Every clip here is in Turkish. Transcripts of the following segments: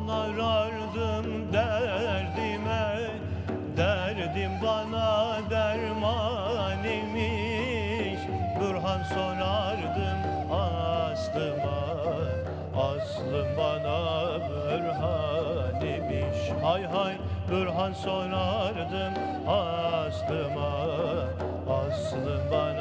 arardım derdime Derdim bana derman imiş. Burhan sorardım aslıma Aslım bana bürhan imiş. Hay hay Burhan sorardım aslıma Aslım bana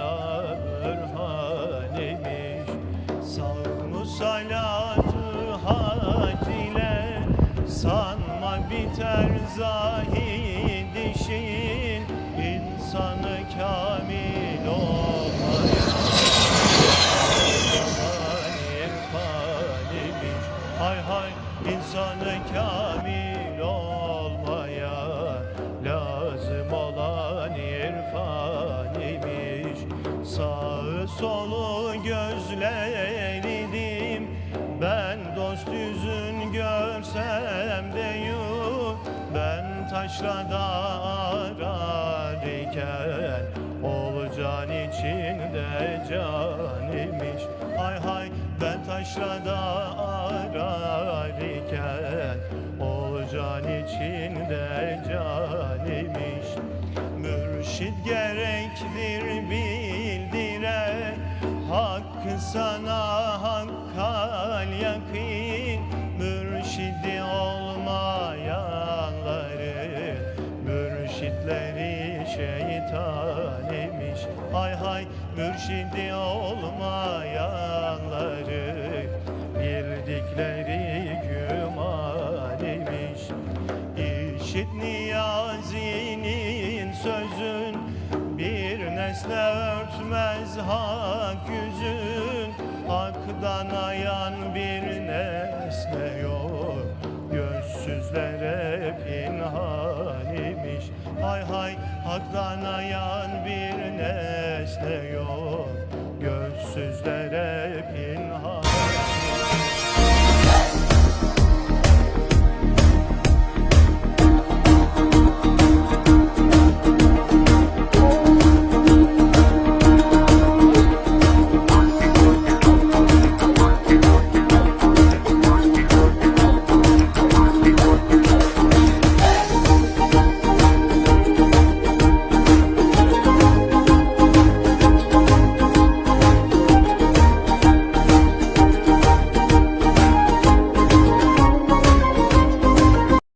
biter zahid işin İnsanı kamil olmaya irfan imiş Hay hay insanı kamil Ben taşrada ararken Olcan içinde can imiş. Hay hay ben taşrada ararken Olcan içinde can imiş. Mürşid gerektir bildire Hakkı sana şeytan imiş Hay hay mürşidi olmayanları Bildikleri güman imiş İşit niyazinin sözün Bir nesne örtmez hak yüzün. Hak'tan ayan bir nesne yok Gözsüzlere pinhan imiş Hay hay Hak'tan ayan bir nesne yok. Gözsüzlere pinhan